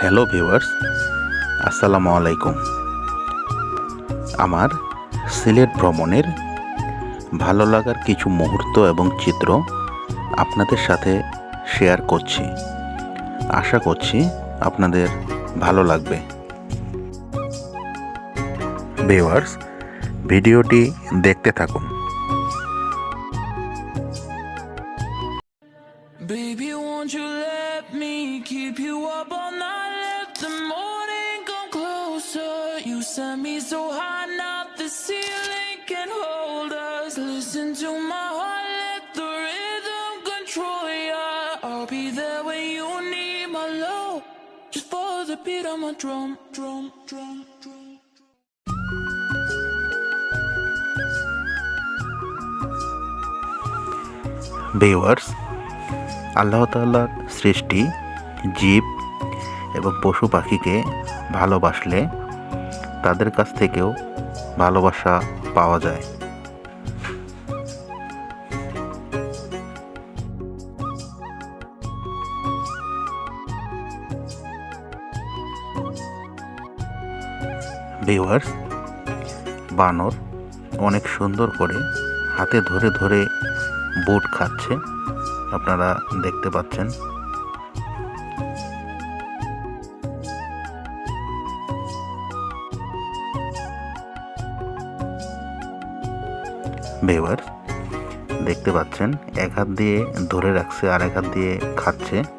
Hello viewers, আসসালামু আলাইকুম। আমার সিলেট ভ্রমণের ভালো লাগার কিছু মুহূর্ত এবং চিত্র আপনাদের সাথে শেয়ার করছি। আশা করছি আপনাদের ভালো লাগবে। ভিউয়ার্স, ভিডিওটি দেখতে থাকুন। Baby, won't you let me keep you up all night? Let the morning come closer. You sent me so high, not the ceiling can hold us. Listen to my heart, let the rhythm control ya. I'll be there when you need my love. Just follow the beat on my drum, drum, drum, drum. viewers আল্লাহ তাল্লার সৃষ্টি, জীব এবং পশু পাখিকে ভালোবাসলে তাদের কাছ থেকেও ভালোবাসা পাওয়া যায়। ভিউয়ার্স, বানর অনেক সুন্দর করে হাতে ধরে ধরে বুট খাচ্ছে। আপনারা দেখতে পাচ্ছেন। বেবার দেখতে পাচ্ছেন, এক হাত দিয়ে ধরে রাখছে আর এক হাত দিয়ে খাচ্ছে।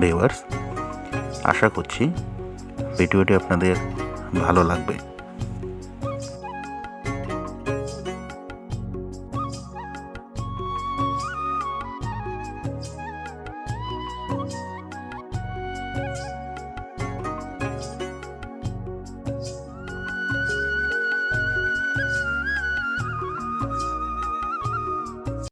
ভিউয়ার্স আশা করছি ভিডিওটি আপনাদের ভালো লাগবে।